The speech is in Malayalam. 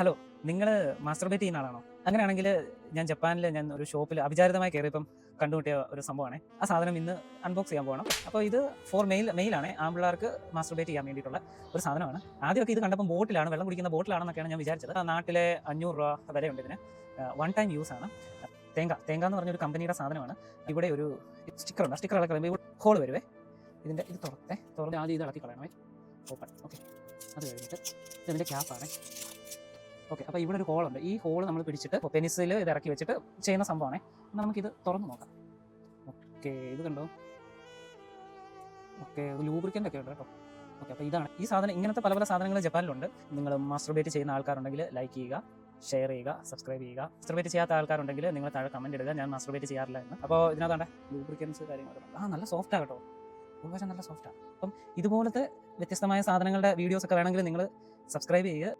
ഹലോ നിങ്ങൾ മാസ്റ്റർബേറ്റ് ചെയ്യുന്ന ആളാണോ? അങ്ങനെയാണെങ്കിൽ ഞാൻ ജപ്പാനിൽ ഞാൻ ഒരു ഷോപ്പിൽ അവിചാരിതമായി കയറിയപ്പം കണ്ടുമുട്ടിയ ഒരു സംഭവമാണ്. ആ സാധനം ഇന്ന് അൺബോക്സ് ചെയ്യാൻ പോകണം. അപ്പോൾ ഇത് ഫോർ മെയിൽ മെയിലാണ് ആമ്പിള്ളേർക്ക് മാസ്റ്റർബേറ്റ് ചെയ്യാൻ വേണ്ടിയിട്ടുള്ള ഒരു സാധനമാണ്. ആദ്യമൊക്കെ ഇത് കണ്ടപ്പോൾ ബോട്ടിലാണ് വെള്ളം കുടിക്കുന്ന ബോട്ടിലാണെന്നൊക്കെയാണ് ഞാൻ വിചാരിച്ചത്. ആ നാട്ടിലെ അഞ്ഞൂറ് രൂപ വിലയുണ്ട് ഇതിന്. വൺ ടൈം യൂസ് ആണ്. തേങ്ങ തേങ്ങ എന്ന് പറഞ്ഞൊരു കമ്പനിയുടെ സാധനമാണ്. ഇവിടെ ഒരു സ്റ്റിക്കർ ഉണ്ട്. സ്റ്റിക്കർ ഇളക്കി കളയുമ്പോൾ ഹോൾ വരുവേ. ഇതിന്റെ ഇത് തുറത്തെ. തുറന്ന് ആദ്യം ഇത് ഇളക്കി കളയണമേ. ഓപ്പൺ ഓക്കെ അത് കഴിഞ്ഞിട്ട് ഇതിന്റെ ക്യാപ്പാണ് ഓക്കെ അപ്പോൾ ഇവിടെ ഒരു ഹോൾ ഉണ്ട്. ഈ ഹോൾ നമ്മൾ പിടിച്ചിട്ട് പെനിസിൽ ഇത് ഇറക്കി വെച്ചിട്ട് ചെയ്യുന്ന സംഭവമാണ്. നമുക്കിത് തുറന്ന് നോക്കാം. ഓക്കെ ഇത് കണ്ടോ? ഓക്കെ ലൂബ്രിക്കന്റ് ഒക്കെ ഉണ്ട് കേട്ടോ. ഓക്കെ അപ്പോൾ ഇതാണ്. ഈ സാധനം ഇങ്ങനത്തെ പല പല സാധനങ്ങൾ ജപ്പാനിലുണ്ട്. നിങ്ങൾ മാസ്റ്റർബേറ്റ് ചെയ്യുന്ന ആൾക്കാരുണ്ടെങ്കിൽ ലൈക്ക് ചെയ്യുക ഷെയർ ചെയ്യുക സബ്സ്ക്രൈബ് ചെയ്യുക. മാസ്റ്റർബേറ്റ് ചെയ്യാത്ത ആൾക്കാരുണ്ടെങ്കിൽ നിങ്ങൾ താഴെ കമന്റ് ഇടുക. ഞാൻ മാസ്റ്റർബേറ്റ് ചെയ്യാറില്ല എന്ന്. അപ്പോൾ ഇതിനകത്താണ്ട് ലൂബ്രിക്കൻസ് കാര്യങ്ങളൊക്കെ. ആ നല്ല സോഫ്റ്റ് കേട്ടോ. ഉപകാശം നല്ല സോഫ്റ്റാണ് അപ്പം ഇതുപോലത്തെ വ്യത്യസ്തമായ സാധനങ്ങളുടെ വീഡിയോസ് ഒക്കെ വേണമെങ്കിൽ നിങ്ങൾ സബ്സ്ക്രൈബ് ചെയ്യുക.